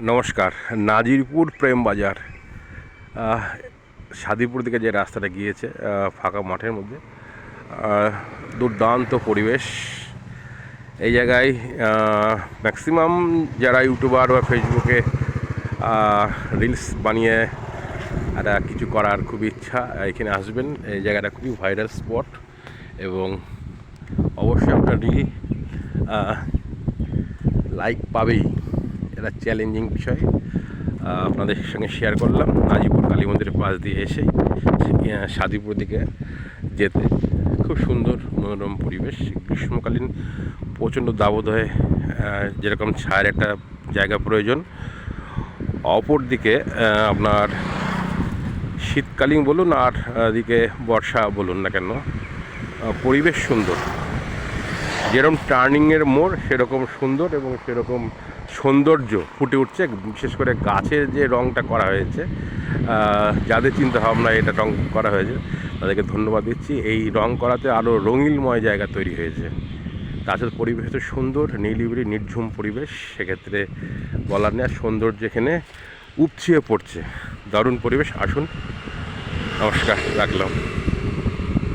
নমস্কার নাজিরপুর প্রেম বাজার। আহ, সাদিপুর দিকে যে রাস্তাটা গিয়েছে ফাঁকা মাঠের মধ্যে। দুর্দান্ত পরিবেশ। এই জায়গায় ম্যাক্সিমাম যারা ইউটিউবার বা ফেসবুকে রিলস বানিয়ে একটা কিছু করার খুব ইচ্ছা এখানে আসবেন। এই জায়গাটা খুবই ভাইরাল স্পট এবং অবশ্যই আপনার রিল লাইক পাবেই। এটা চ্যালেঞ্জিং বিষয়। আপনাদের সঙ্গে শেয়ার করলাম। নাজিপুর কালী মন্দিরের পাশ দিয়ে এসে সাদিপুর দিকে যেতে। খুব সুন্দর মনোরম পরিবেশ। গ্রীষ্মকালীন প্রচণ্ড দাবদাহে যেরকম ছায়ের একটা জায়গা প্রয়োজন। অপর দিকে আপনার শীতকালীন বলুন আর দিকে বর্ষা বলুন না কেন পরিবেশ সুন্দর। যেরকম টার্নিংয়ের মোড়, সেরকম সুন্দর এবং সেরকম সৌন্দর্য ফুটে উঠছে, বিশেষ করে গাছের যে রঙটা করা হয়েছে যাদের চিন্তা ভাবনা এটা রং করা হয়েছে, তাদেরকে ধন্যবাদ দিচ্ছি। এই রং করাতে আরও রঙিলময় জায়গা তৈরি হয়েছে। তাছাড়া পরিবেশ তো সুন্দর নীলিবিড়ি নির্ঝুম পরিবেশ, সেক্ষেত্রে বলার নেই সৌন্দর্য এখানে উপছিয়ে পড়ছে। দারুণ পরিবেশ, আসুন, নমস্কার, রাখলাম।